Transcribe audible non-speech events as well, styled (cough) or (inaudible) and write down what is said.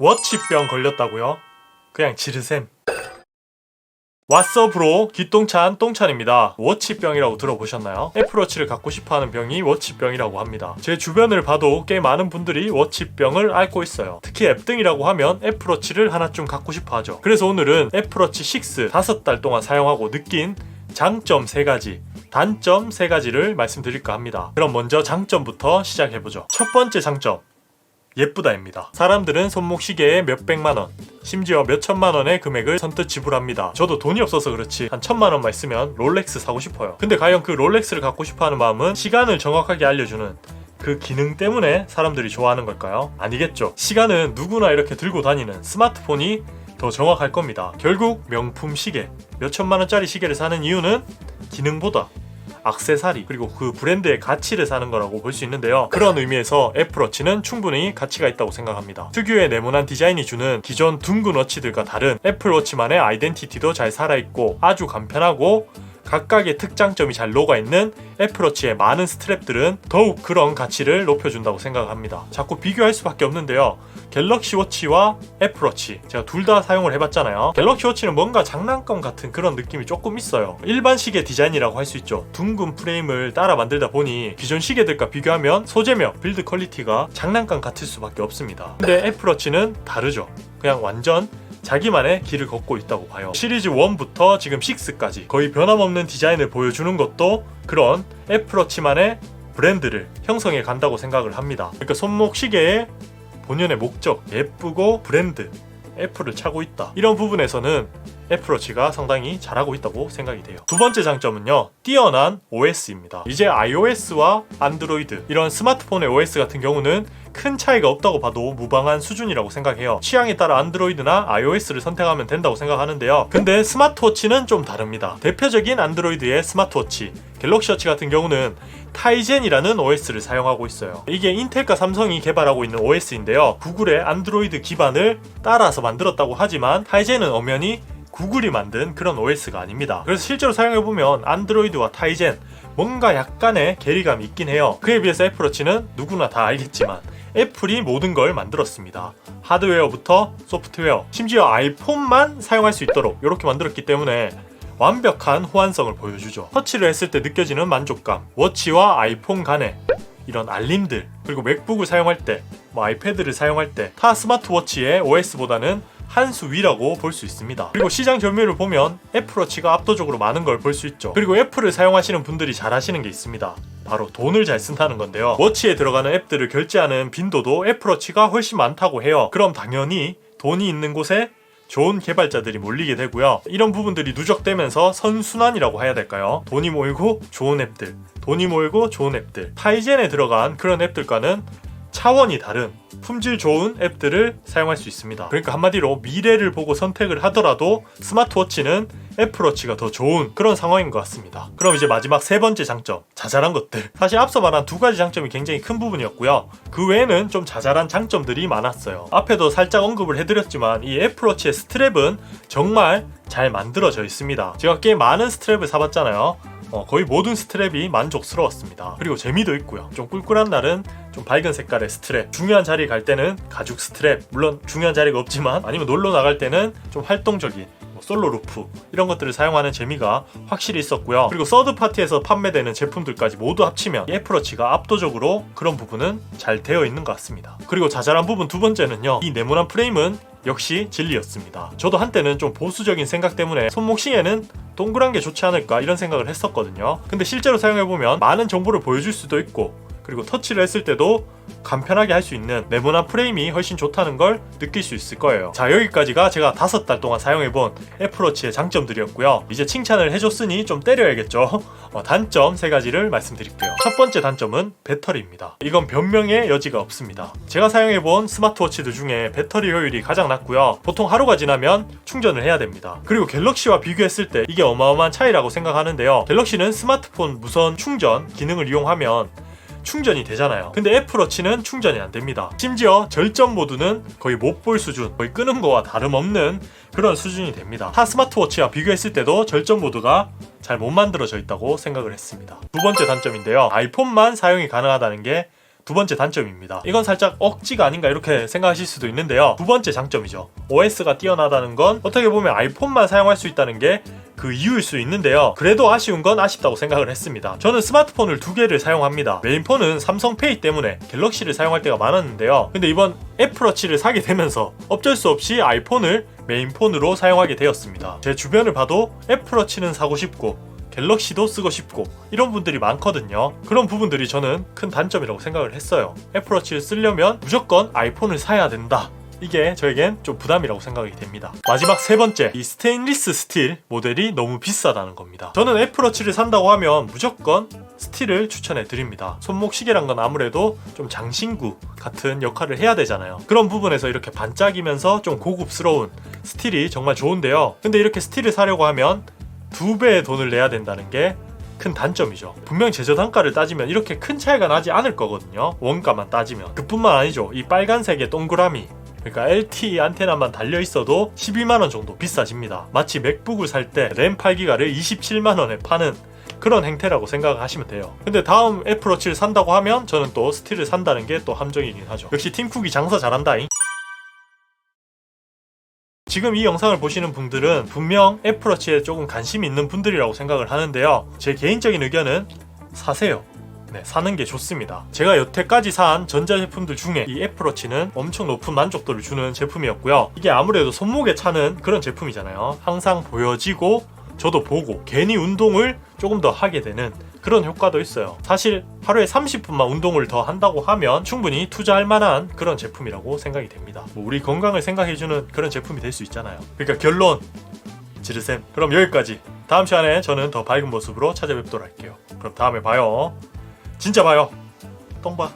워치병 걸렸다고요? 그냥 지르셈. 왓서 브로 기똥찬 똥찬입니다. 워치병이라고 들어보셨나요? 애플워치를 갖고 싶어하는 병이 워치병이라고 합니다. 제 주변을 봐도 꽤 많은 분들이 워치병을 앓고 있어요. 특히 앱등이라고 하면 애플워치를 하나쯤 갖고 싶어하죠. 그래서 오늘은 애플워치 6 5달 동안 사용하고 느낀 장점 3가지 단점 3가지를 말씀드릴까 합니다. 그럼 먼저 장점부터 시작해보죠. 첫 번째 장점 예쁘다입니다. 사람들은 손목 시계에 몇 백만 원, 심지어 몇 천만 원의 금액을 선뜻 지불합니다. 저도 돈이 없어서 그렇지 한 천만 원만 있으면 롤렉스 사고 싶어요. 근데 과연 그 롤렉스를 갖고 싶어 하는 마음은 시간을 정확하게 알려주는 그 기능 때문에 사람들이 좋아하는 걸까요? 아니겠죠. 시간은 누구나 이렇게 들고 다니는 스마트폰이 더 정확할 겁니다. 결국 명품 시계, 몇 천만 원짜리 시계를 사는 이유는 기능보다 악세사리 그리고 그 브랜드의 가치를 사는 거라고 볼 수 있는데요. 그런 의미에서 애플워치는 충분히 가치가 있다고 생각합니다. 특유의 네모난 디자인이 주는 기존 둥근 워치들과 다른 애플워치만의 아이덴티티도 잘 살아있고 아주 간편하고 각각의 특장점이 잘 녹아있는 애플워치의 많은 스트랩들은 더욱 그런 가치를 높여준다고 생각합니다. 자꾸 비교할 수밖에 없는데요. 갤럭시 워치와 애플워치 제가 둘 다 사용을 해봤잖아요. 갤럭시 워치는 뭔가 장난감 같은 그런 느낌이 조금 있어요. 일반 시계 디자인이라고 할 수 있죠. 둥근 프레임을 따라 만들다 보니 기존 시계들과 비교하면 소재며 빌드 퀄리티가 장난감 같을 수밖에 없습니다. 근데 애플워치는 다르죠. 그냥 완전 자기만의 길을 걷고 있다고 봐요. 시리즈 1부터 지금 6까지 거의 변함없는 디자인을 보여주는 것도 그런 애플워치만의 브랜드를 형성해 간다고 생각을 합니다. 그러니까 손목 시계의 본연의 목적, 예쁘고 브랜드, 애플을 차고 있다. 이런 부분에서는 애플워치가 상당히 잘하고 있다고 생각이 돼요. 두 번째 장점은요, 뛰어난 OS입니다. 이제 iOS와 안드로이드, 이런 스마트폰의 OS 같은 경우는 큰 차이가 없다고 봐도 무방한 수준이라고 생각해요. 취향에 따라 안드로이드나 iOS를 선택하면 된다고 생각하는데요. 근데 스마트워치는 좀 다릅니다. 대표적인 안드로이드의 스마트워치, 갤럭시워치 같은 경우는 타이젠이라는 OS를 사용하고 있어요. 이게 인텔과 삼성이 개발하고 있는 OS인데요. 구글의 안드로이드 기반을 따라서 만들었다고 하지만 타이젠은 엄연히 구글이 만든 그런 OS가 아닙니다. 그래서 실제로 사용해보면 안드로이드와 타이젠 뭔가 약간의 괴리감이 있긴 해요. 그에 비해서 애플워치는 누구나 다 알겠지만 애플이 모든 걸 만들었습니다. 하드웨어부터 소프트웨어, 심지어 아이폰만 사용할 수 있도록 이렇게 만들었기 때문에 완벽한 호환성을 보여주죠. 터치를 했을 때 느껴지는 만족감, 워치와 아이폰 간의 이런 알림들, 그리고 맥북을 사용할 때, 뭐 아이패드를 사용할 때, 타 스마트워치의 OS보다는 한 수 위라고 볼 수 있습니다. 그리고 시장 점유율을 보면 애플워치가 압도적으로 많은 걸 볼 수 있죠. 그리고 애플을 사용하시는 분들이 잘 하시는 게 있습니다. 바로 돈을 잘 쓴다는 건데요. 워치에 들어가는 앱들을 결제하는 빈도도 애플워치가 훨씬 많다고 해요. 그럼 당연히 돈이 있는 곳에 좋은 개발자들이 몰리게 되고요. 이런 부분들이 누적되면서 선순환이라고 해야 될까요? 돈이 모이고 좋은 앱들, 돈이 모이고 좋은 앱들. 타이젠에 들어간 그런 앱들과는 차원이 다른 품질 좋은 앱들을 사용할 수 있습니다. 그러니까 한마디로 미래를 보고 선택을 하더라도 스마트워치는 애플워치가 더 좋은 그런 상황인 것 같습니다. 그럼 이제 마지막 세 번째 장점, 자잘한 것들. 사실 앞서 말한 두 가지 장점이 굉장히 큰 부분이었고요. 그 외에는 좀 자잘한 장점들이 많았어요. 앞에도 살짝 언급을 해드렸지만 이 애플워치의 스트랩은 정말 잘 만들어져 있습니다. 제가 꽤 많은 스트랩을 사봤잖아요. 어, 거의 모든 스트랩이 만족스러웠습니다. 그리고 재미도 있고요. 좀 꿀꿀한 날은 좀 밝은 색깔의 스트랩. 중요한 자리 갈 때는 가죽 스트랩. 물론 중요한 자리가 없지만 아니면 놀러 나갈 때는 좀 활동적인 뭐 솔로 루프 이런 것들을 사용하는 재미가 확실히 있었고요. 그리고 서드 파티에서 판매되는 제품들까지 모두 합치면 이 애플워치가 압도적으로 그런 부분은 잘 되어 있는 것 같습니다. 그리고 자잘한 부분 두 번째는요. 이 네모난 프레임은 역시 진리였습니다. 저도 한때는 좀 보수적인 생각 때문에 손목시계는 동그란 게 좋지 않을까 이런 생각을 했었거든요. 근데 실제로 사용해보면 많은 정보를 보여줄 수도 있고 그리고 터치를 했을 때도 간편하게 할 수 있는 네모난 프레임이 훨씬 좋다는 걸 느낄 수 있을 거예요. 자 여기까지가 제가 다섯 달 동안 사용해본 애플워치의 장점들이었고요. 이제 칭찬을 해줬으니 좀 때려야겠죠. (laughs) 어, 단점 세 가지를 말씀드릴게요. 첫 번째 단점은 배터리입니다. 이건 변명의 여지가 없습니다. 제가 사용해본 스마트워치들 중에 배터리 효율이 가장 낮고요. 보통 하루가 지나면 충전을 해야 됩니다. 그리고 갤럭시와 비교했을 때 이게 어마어마한 차이라고 생각하는데요. 갤럭시는 스마트폰 무선 충전 기능을 이용하면 충전이 되잖아요. 근데 애플워치는 충전이 안 됩니다. 심지어 절전 모드는 거의 못 볼 수준, 거의 끄는 거와 다름없는 그런 수준이 됩니다. 타 스마트워치와 비교했을 때도 절전 모드가 잘 못 만들어져 있다고 생각을 했습니다. 두 번째 단점인데요. 아이폰만 사용이 가능하다는 게두 번째 단점입니다. 이건 살짝 억지가 아닌가 이렇게 생각하실 수도 있는데요. 두 번째 장점이죠. OS가 뛰어나다는 건 어떻게 보면 아이폰만 사용할 수 있다는 게 그 이유일 수 있는데요. 그래도 아쉬운 건 아쉽다고 생각을 했습니다. 저는 스마트폰을 두 개를 사용합니다. 메인폰은 삼성페이 때문에 갤럭시를 사용할 때가 많았는데요. 근데 이번 애플워치를 사게 되면서 어쩔 수 없이 아이폰을 메인폰으로 사용하게 되었습니다. 제 주변을 봐도 애플워치는 사고 싶고 갤럭시도 쓰고 싶고 이런 분들이 많거든요. 그런 부분들이 저는 큰 단점이라고 생각을 했어요. 애플워치를 쓰려면 무조건 아이폰을 사야 된다. 이게 저에겐 좀 부담이라고 생각이 됩니다. 마지막 세 번째, 이 스테인리스 스틸 모델이 너무 비싸다는 겁니다. 저는 애플워치를 산다고 하면 무조건 스틸을 추천해 드립니다. 손목 시계란 건 아무래도 좀 장신구 같은 역할을 해야 되잖아요. 그런 부분에서 이렇게 반짝이면서 좀 고급스러운 스틸이 정말 좋은데요. 근데 이렇게 스틸을 사려고 하면 두 배의 돈을 내야 된다는 게 큰 단점이죠. 분명 제조 단가를 따지면 이렇게 큰 차이가 나지 않을 거거든요. 원가만 따지면. 그뿐만 아니죠. 이 빨간색의 동그라미. 그러니까 LTE 안테나만 달려 있어도 12만 원 정도 비싸집니다. 마치 맥북을 살 때 램 8기가를 27만 원에 파는 그런 행태라고 생각하시면 돼요. 근데 다음 애플워치를 산다고 하면 저는 또 스틸을 산다는 게 또 함정이긴 하죠. 역시 팀쿡이 장사 잘한다잉. 지금 이 영상을 보시는 분들은 분명 애플워치에 조금 관심이 있는 분들이라고 생각을 하는데요. 제 개인적인 의견은 사세요. 네, 사는 게 좋습니다. 제가 여태까지 산 전자제품들 중에 이 애플워치는 엄청 높은 만족도를 주는 제품이었고요. 이게 아무래도 손목에 차는 그런 제품이잖아요. 항상 보여지고 저도 보고 괜히 운동을 조금 더 하게 되는 그런 효과도 있어요. 사실 하루에 30분만 운동을 더 한다고 하면 충분히 투자할 만한 그런 제품이라고 생각이 됩니다. 뭐 우리 건강을 생각해주는 그런 제품이 될 수 있잖아요. 그러니까 결론 지르셈. 그럼 여기까지. 다음 시간에 저는 더 밝은 모습으로 찾아뵙도록 할게요. 그럼 다음에 봐요. 진짜 봐요. 똥 봐.